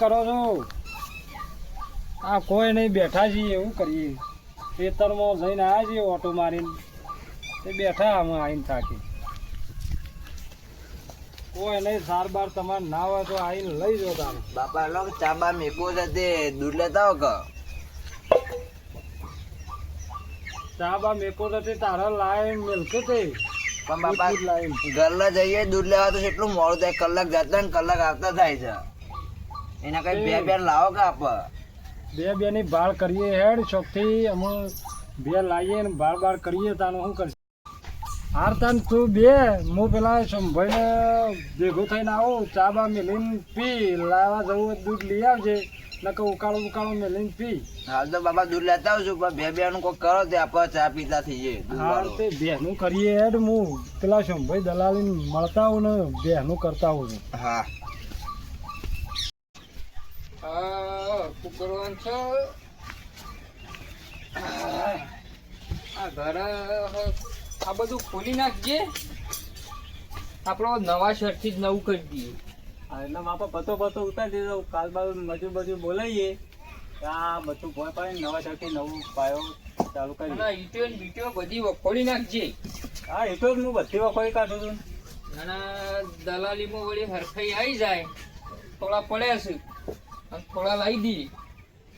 કરો છો? આ કોઈ નહીં બેઠા છીએ એવું કરીએ. ખેતરમાં જઈને આવ્યા છીએ ઓટો મારીને. તે બેઠા અમે આવીને થાકી. કોઈ નહીં સાર બાર તમારે ના હોય તો આવીને લઈ જાઓ તમે બાપા લો ચા બા મેકો છે તે. દૂધ લેતા હો કે? ચા બા મેકો તે તારા લાય મિલકે તે. પણ બાપા ઘરના જઈએ દૂધ લેવા તો કેટલું મોડું થાય. કલાક જતા ને કલાક આવતા થાય છે. એના કઈ બે બે લાવો કે આપ? બે બે ની ભાળ કરીએ હેડ ચોકથી અમે બે લાવીએ ને ભાળ ભાળ કરીએ તાનું શું કરશે? હાર તાન તું બે હું પેલા સંભાઈને ભેગું થઈને આવું ચા બા મેલીને પી લાવવા જવું દૂધ લઈ આવજે નકર ઉકાળો ઉકાળો મેલીને પી. હાલ તો બાપા દૂધ લેતા આવશું પણ બે બે નું કોઈ કરો તે આપણે ચા પીતા થઈએ જાય વાળું. તે બેનું કરીએ હેડ હું પેલા સંભાઈ દલાલીને મળતા આવું ને બેનું કરતા આવું હા. શું કરવાનું છે. આ ઘર આ બધું ખોલી નાખજે. આપણો નવા શર્ટથી જ નવું કરી દઈએ. એટલે માપા પતો પતો ઉતારી દીધો. કાલ બાલ મજૂર બજૂર બોલાવીએ. આ બધું ભોય પાડીને નવા પાયો ચાલુ કરી ઈંટો ને બીટો બધી ખોલી નાખજે. હા એ તો હું બધી વખોઈ કાઢું છું. અને દલાલીમાં વળી હરખાઈ આવી જાય. થોડા પડ્યા છે. અને થોડા લાવી દઈએ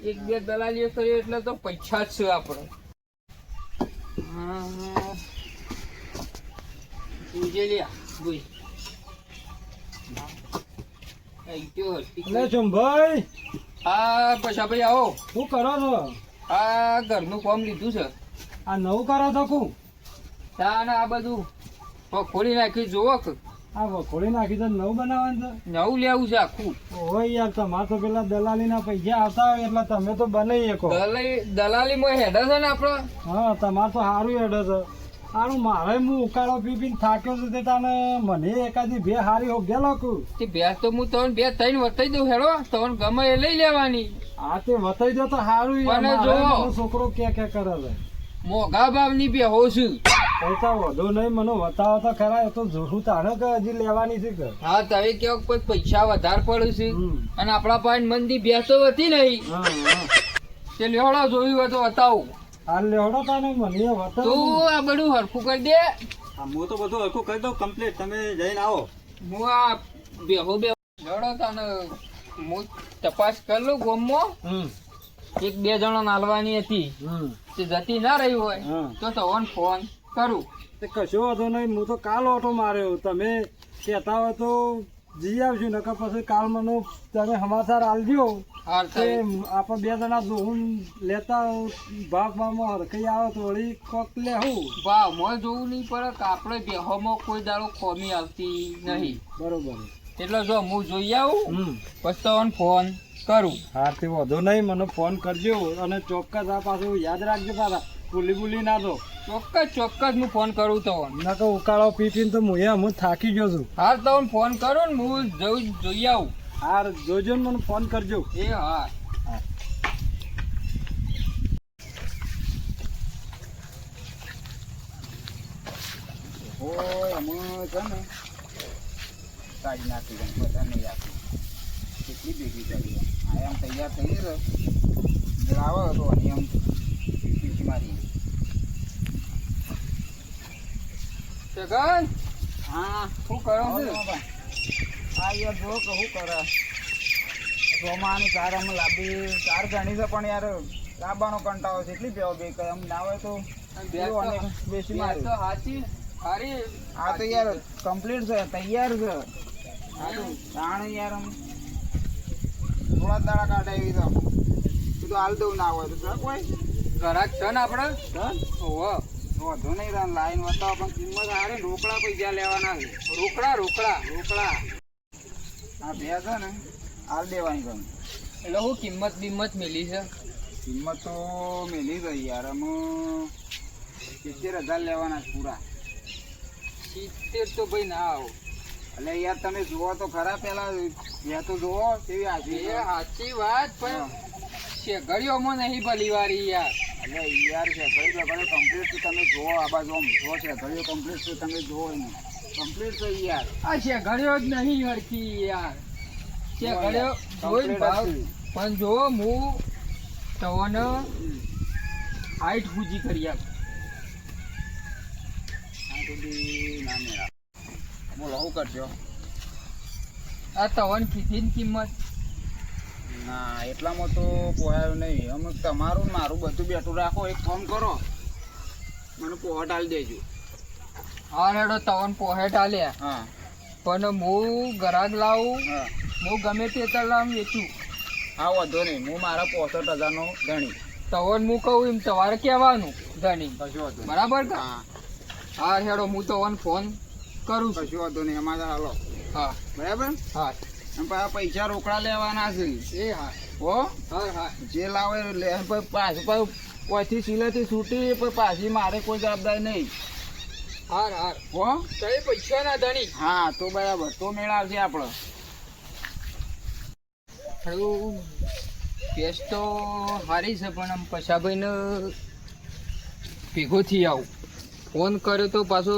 એક બે દલાલીઓ કરીએ એટલે તો પૈસા જ છે આપણે. હા. ચુંભાઈ આ પૈસા ભાઈ આવો. શું કરો છો? આ ઘરનું કામ લીધું છે. આ નવું કરો છો કું? તા આ બધું. ખોલી નાખી જોવો આ વખોડી નાખી તો નવું બનાવવાનું છે. નવું લેવું છે આખું. ઓય યાર તમારે તો પેલા દલાલી ના પૈસા આવતા હોય એટલે તમે તો બનાવી શકો દલાલી માં હેડે છે ને આપડે? હા તમારે તો સારું હેડે છે. સારું મારે હું ઉકાળો પી પીને થાક્યો છું તે તને મને એકાદી બે હારી હો ગયા લખું. તે બે તો હું તમને બે ત્રણ વતાઈ દઉં હેડો. તમને ગમે એ લઈ લેવાની. આ તે વતાઈ દો તો સારું છોકરો કે કે કરે છે. મોઘા ભાવની બે હોઉં છું. પૈસા વધુ નહીં મને બતાવો તો ખરા તો જોશું તાણે કે હજી લેવાની છે કે. હા તમે કેવો કોઈ પૈસા વધારે પડે છે. અને આપણા પાસે મંદી ભેંસો હતી નહીં. તે લેવડો જોયું હોય તો બતાવું આ લેવડો તાને મને એ તું આ બધું હરખું કરી દે. હું તો બધું હરખું કરી દઉં કમ્પ્લીટ તમે જઈને આવો. હું આ બેહો બે લેવડો તને હું તપાસ કરી લઉં ગોમમાં. હમ. એક બે જણા નાલવાની હતી. તે જતી ના રહી હોય તો તો ફોન. કરું. તે કશો વાંધો નહીં હું તો કાલ ઓટો માર્યો. તમે કહેતા હોય તો જઈ આવજો નકર પછી કાલ મને તમે સમાચાર આલજો. આપણે બે જણા જોવું લેતા ભાવ ભાવમાં હરખાઈ આવે તો વળી કોક લેવું ભાવ મોં જોવું નહીં પડે આપણે બેહોમાં કોઈ દાડો કોમી આવતી નહીં. બરોબર. એટલે જો હું જોઈ આવું પછી તો ફોન કરું. હા તે વાંધો નહીં મને ફોન કરજો અને ચોક્કસ આ પાછું યાદ રાખજો પાછા ભૂલી ભૂલી ના દો. ચોક્કસ ચોક્કસ હું ફોન કરું તો. ના તો ઉકાળો પી પીને તો હું હું થાકી ગયો છું. હાર હું ફોન કરું ને હું જઉં જોઈ આવું. હાર જોજો ને મને ફોન કરજો. એ હા. ઓય અમે છે ને કાઢી નાખી દઉં બધા નહીં આપી કેટલી ભેગી કરી આ એમ તૈયાર થઈ રહ્યો. લાવો તો એમ મારી જગન? હા. શું કરો આવો છો આ યાર જો કહું કરે? રોમાની કાર અમે લાંબી ચાર ઘણી છે પણ યાર લાંબાનો કંટાળો છે. એટલી બેવો બે એમ ના હોય તો બેસ મારે. તો હાચી હારી આ તો યાર કમ્પ્લીટ છે તૈયાર છે. હા તો જાણ યાર આમ થોડા દાડા કાઢે એવી તો તું તો હાલ દઉં ના હોય તો. સર કોઈ ઘરાક છે ને આપણે સર ઓહો. વધુ નહીં તાન લાઈન બતાવો પણ કિંમત હારે રોકડા પૈસા લેવાના છે. રોકડા રોકડા રોકડા. આ બે છે ને હાલ દેવાની ગમે. એટલે હું કિંમત બિંમત મિલી છે? કિંમત તો મેલી ગઈ યાર અમે સિત્તેર હજાર લેવાના પૂરા. સિત્તેર તો ભાઈ ના આવો. એટલે યાર તમે જુઓ તો ખરા પેલા બે તો જુઓ કેવી હાજરી છે. સાચી વાત પણ શેગડીઓમાં નહીં ભલીવારી યાર. એટલે યાર છે ઘડી ઘડી કમ્પ્લીટ તમે જોવો આ બાજુ આમ જુઓ છે ઘડીઓ કમ્પ્લીટ તો તમે જોવો એને કમ્પ્લીટ તો યાર આ શેગડીઓ જ નહીં હડકી યાર. છે ઘડીઓ જોઈ ભાવ. પણ જો હું તવને હાઈટ પૂજી કરી આપ. બોલો શું કરશો આ તવન કીધી ને કિંમત. ના એટલામાં તો પોહાયું નહીં. અમે તમારું મારું બધું બેઠું રાખો એક ફોન કરો. મને પોહટ આલી દેજો. હા રેડો તવન પોહેટ આલ્યા હા. પણ હું ગરાગ લાવું હા. ગમે તે તલામ વેચું. હા વાંધો નહીં. હું મારા પોસઠ હજારનો ધણી. તવન હું કહું એમ તમારે કહેવાનું ધણી. કશું વાંધો બરાબર કે? હા. હા હેડો હું તવન ફોન કરું પછી કશું વાંધો નહીં. અમારે હાલો. હા. બરાબર? હા. પાછા પૈસા રોકડા લેવાના છે. એ હા. હો? હા હા. જે લાવે લે પછી કોઈથી સિલેથી છૂટી પણ પાછી મારે કોઈ જવાબદારી નહીં. હાર હાર. હો? તો પૈસા ના ધણી. હા તો બરાબર. તો મેળ આવશે આપણો. થોડું કેસ તો સારી છે પણ આમ પછાભાઈને ભેગો થઈ આવું. ફોન કર્યો તો પાછો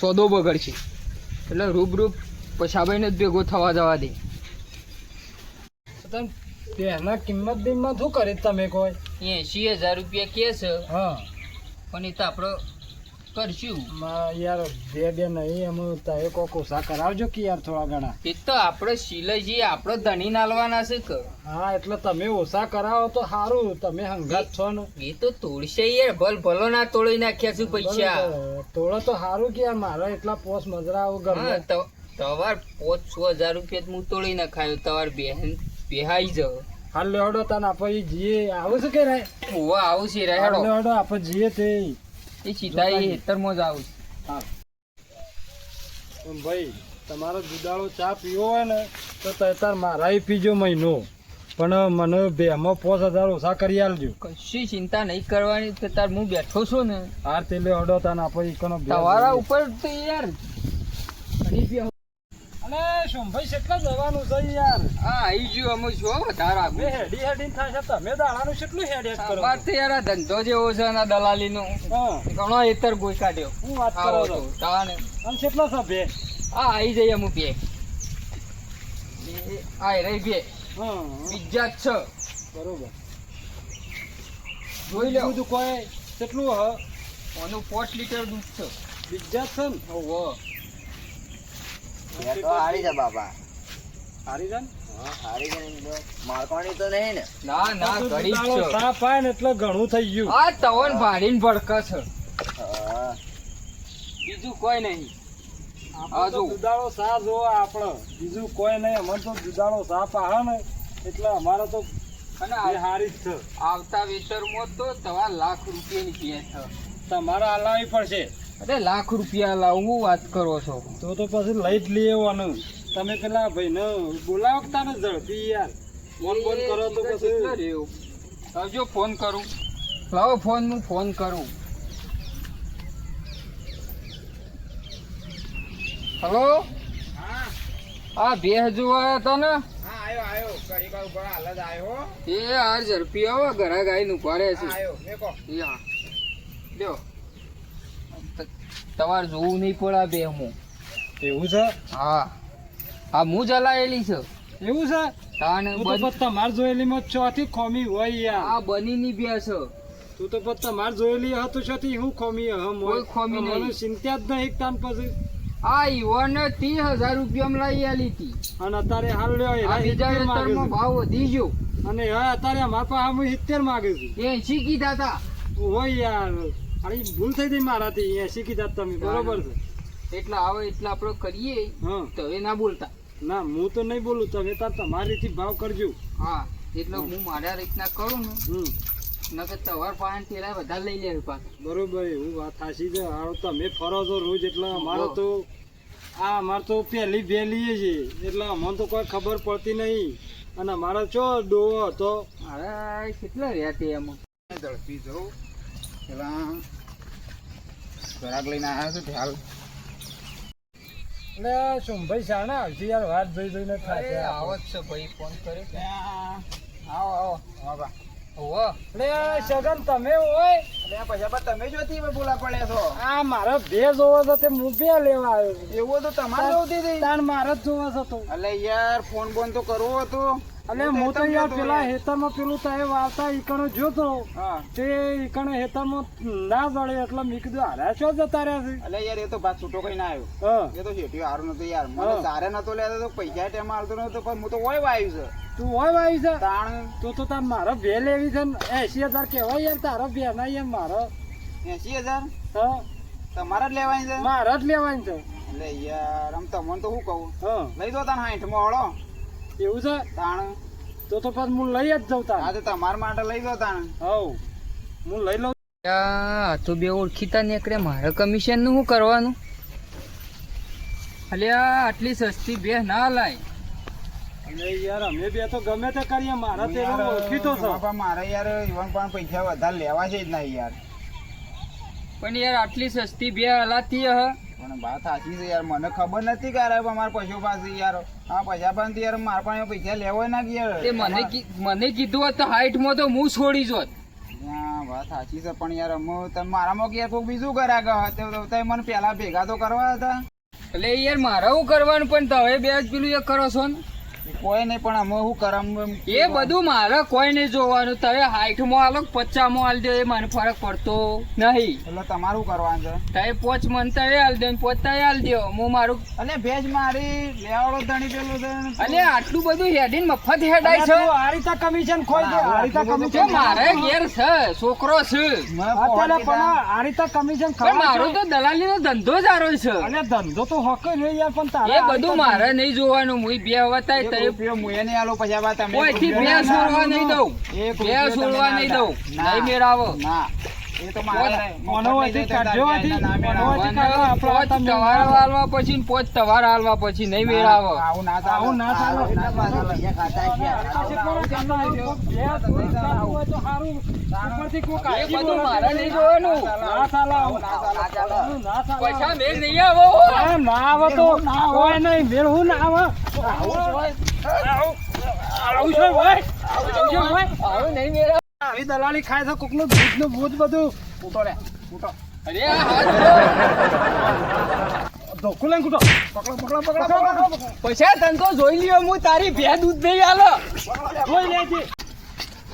સોદો બગડશે. એટલે રૂબરૂ પૈસાભાઈને જ ભેગો થવા જવા દે. તેના કિંમત બિંમત શું કરી તમે કોઈ? એસી હજાર રૂપિયા કે છે. હા. પણ એ તો આપણે કરશું. યાર બે બે નહીં અમે તારે કોક ઓછા કરાવજો કે યાર થોડા ઘણા. એ તો આપણે સિલાઈજી આપણે ધણી નાલવાના છે કે. હા એટલે તમે ઓછા કરાવો તો સારું. તમે હંગાત છો ને. એ તો તોડશે યાર. ભલ ભલો ના તોડી નાખ્યા છે પૈસા. તોડો તો સારું કે યાર. મારા એટલા પોસ મજરા આવું ગમે તો તમાર પોચ છ હજાર રૂપિયા હું તોડી નાખાયો તવાર બેહન બેહાઈ જાવ. હાલ લેવડો ના આપણે જીએ. આવું છે કે રે ઓવા આવું છે હાલ લેવડો આપણે જીએ તે એ સીધા એ હેતરમાં જ આવું હા. પણ ભાઈ તમારો દુધાળો ચા પીવો હોય ને તો તાર મારા પીજો મહિનો. પણ મને બેમાં પાંચ હજાર ઓછા કરી આલજો. કશી ચિંતા નહીં કરવાની તો તાર હું બેઠો છું ને. હાર તે લેવડો તને આપણે ઈકોનો તમારા ઉપર તો યાર. અને શુંભાઈ કેટલા જવાનું છે યાર. હા આવી ગયો અમે છો વધારે આગળ હેડી હેડી થાય છે. તમે દાડાનું કેટલું હેડ હેડ કરો વાત તો યાર આ ધંધો જેવો છે ને દલાલી નો હા. ઘણો હેતર ગોઈ કાઢ્યો. હું વાત કરો છો? તાને આમ કેટલા છે બે? આ આવી જઈએ અમુક બે. આ રહી બે. હા. બીજા છ. બરોબર. જોઈ લે બધું કોઈ કેટલું હ? ઓનું પાંચ લીટર દૂધ છે. બીજા છે ને? ઓહો. એ તો હારી છે બાપા. હારી છે ને? હારી છે ને તો. નહીં ને. ના ના ઘડી જ દુધાળો છે. ચા પાય ને એટલે ઘણું થઈ ગયું. આ તવન ભાડીને ભડકા છે. બીજું કોઈ નહીં. આપણે. દુધાળો બીજું કોઈ નહીં. અમારે તો દુધાળો ચા આવે ને. એટલે અમારે તો અને બે આ- હારી જ છે. આવતા વેતરમાં તો તમારે લાખ રૂપિયાની છે. તમારે હલાવી પડશે. અરે લાખ રૂપિયા લાવું હું વાત કરો છો? તો તો પછી લઈ જ લઈ આવવાનું તમે પેલા ભાઈને બોલાવો બોલાવતા ને ઝડપી યાર. ફોન બોન કરો તો પછી આવજો ફોન કરું. લાવો ફોન હું ફોન કરું. હલો? હા. આ હજુ આવ્યા હતા ને? હા આયો આયો. ઘડી વાર ઉપર હાલ જ આયો એ આ ઝડપી આવો ઘરા ગાયનું પડે છે. આયો. મેકો એ હા. લ્યો. તમારે જોવું નહીં પડે બે હું. એવું છે? હા. હા હું જલાયેલી છે. એવું છે? તાને તમારે જોયેલી માં ચોથી ખોમી હોય યાર. આ બની ની બે છે. તું તો પછી તમારે જોયેલી હતું છતી હું ખોમી હમ મોય કોઈ ખોમી મને નહીં. ચિંતા જ નહીં તાન પછી. આ ઈવોને ત્રીસ હજાર રૂપિયામાં લઈ આલી હતી. અને અત્યારે હાલ લ્યો બીજા 70 માગે વેતરમાં ભાવ વધી ગયો. અને હા અત્યારે મારા પાસે હું સિત્તેર માગે છું. એસી કીધા હતા હોય યાર. અરે ભૂલ થઈ ગઈ મારાથી એસી કીધા તમે બરોબર છે. એટલા આવે એટલા આપણે કરીએ હં. તો હવે ના બોલતા. ના હું તો નહીં બોલું તમે તાર તમારીથી ભાવ કરજો. હા એટલે હું. મારા રીતના કરું ને હમ. નકર તમાર પાસે તેરા વધારે લઈ લે પાછા. બરોબર એવું વાત સાચી છે. તમે ફરો છો રોજ એટલે અમારે તો આ અમારે તો પહેલી પહેલી છે એટલે અમને તો કોઈ ખબર પડતી નહીં. અને અમારે ચો ડોવો હતો. અરે કેટલા રહ્યા તે એમાં? ઝડપી જવું. પેલા ઘરાક લઈને આવ્યા છે હાલ એટલે સોમભાઈ શાણા આવશે યાર વાત જોઈ જોઈને અરે થાય આવત છે. ભાઈ ફોન કરે ત્યાં આવો આવો હા બા ઓહો એટલે સગન તમે હોય પૈસા તમે જોથી બોલા પડ્યા છો આ મારે બે જોવો છો તે હું બે લેવા આવ્યો. એવો એવું તો તમારે જોતી હતી તાણ મારે જ જોવો છે તો એટલે યાર ફોન બોન તો કરવો હતો. અને હું તો યાર પેલા હેતરમાં પેલું તારે વાર્તા ઈકણો જોતો. હા. તે ઈકણે હેતરમાં ના જડે એટલે મેં કીધું હારા છો જતા રહ્યા છે? એટલે યાર એ તો ભાત છૂટો કઈ ના આવ્યો. હા. એ તો શેઠી હારું નતો યાર. મને હા. તારે નતો લેતો તો પૈસા ટાઈમ આવતો નતો પણ હું તો હોય વાયું છે. તું હોય ભાઈ છે? તાણ. તું તો તાર મારો બે લેવી છે ને એસી હજાર કેવાય યાર તારો બે ના યાર મારો. એસી હજાર? તમારા જ લેવાની છે? મારા જ લેવાની છે. એટલે યાર આમ તમને તો શું કહું? હા. લઈ દો તને હાઈઠ મોળો એવું છે? તાણ. તો તો પછી હું લઈ જ જાઉં તાણ. હા તો તમારા માટે લઈ ગયો તાણ. હવ. હું લઈ લઉં. આ તો બે ઓળખીતા નીકળે મારે કમિશનનું શું કરવાનું? અલ્યા આટલી સસ્તી બે ના લાય. અને યાર અમે બે તો ગમે તે કરીએ મારા તે ઓળખીતો છે. બાપા મારે યાર ઈવન પણ પૈસા વધારે લેવા છે જ નહીં યાર. પણ યાર આટલી સસ્તી બે હલાતી હ. પણ બા સાચી છે યાર મને ખબર નથી કે અરે અમારા પશુ પાસે યાર. આ પૈસા પણ યાર મારા પાસે પૈસા લેવો ના કે યાર તે મને મને કીધું હોત તો હાઈટમાં તો હું છોડી જોત હા, વાત સાચી છે પણ યાર અમે તમે મારામાં કે યાર કોઈક બીજું કર્યા કે તે તો તમે મને પેલા ભેગા તો કરવા હતા. એટલે યાર મારે કરવાનું પણ તમે બે જ પેલું એક કરો છો ને. કોઈ નહીં પણ અમે શું કર એ બધું મારે કોઈ નહીં જોવાનું. તમે હાઈટમાં આલો પચામાં હાલ દો એ મને ફરક પડતો નહીં. એટલે તમારું કરવાનું છે. તમે પોચ મન તમે હાલ દો ને પોચ તમે હાલ દો. હું મારું અને ભેજ મારી લેવાડો ધણી પેલું છે. અને આટલું બધું હેડીને મફત હેડાય છે. તું આ રીતે કમિશન ખોઈ દો આ રીતે કમિશન મારે ઘેર છે છોકરો છે. અત્યારે પણ આ રીતે કમિશન પણ મારો તો દલાલી નો ધંધો જ આરો છે. અને ધંધો તો હક નહીં યાર પણ તારે એ બધું મારે નહીં જોવાનું. હું બે વતાય રૂપિયો મુએ નહીં આલો પછી આવા તમે કોઈથી બે છોડવા નહીં દઉં બે છોડવા નહીં દઉં નહીં મેળાવો ના એ તો મારે મોનો મફત વચ્ચે નહીં દેતા, કાઢજો ત્યાં વચ્ચે. ના મેળ મોનો આવે. વચ્ચે કાઢો, આપણે હાલવા પછી પોચ તવાર હાલવા પછી નહીં મેળાવો આવું ના. આવું ના ચાલે. પૈસા મેળ નહીં આવો ના આવે તો કોઈ નહીં મેળ ના આવે આવું છે દલાલી ખાય છે કોકનું દૂધનું ભૂત બધું. લે, ફૂટો. અરે ધોકું લઈને કૂટો પકડો, પકડો, પકડો, પકડો. પૈસા તને તો જોઈ લ્યો હું તારી ભે દૂધ નહીં આલો. જોઈ લેજે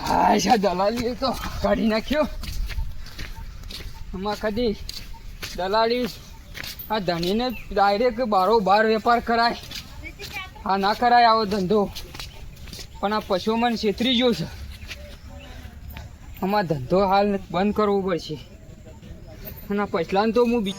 હા શા દલાલી તો કાઢી નાખ્યો? આમાં કદી દલાલી આ ધણીને ડાયરેક્ટ બારો બાર વેપાર કરાય. આ ના કરાય આવો ધંધો. પણ આ પશુઓ મને છેતરી ગયો છે. આમાં ધંધો હાલ બંધ કરવો પડશે. અને આ પછલાને તો હું બી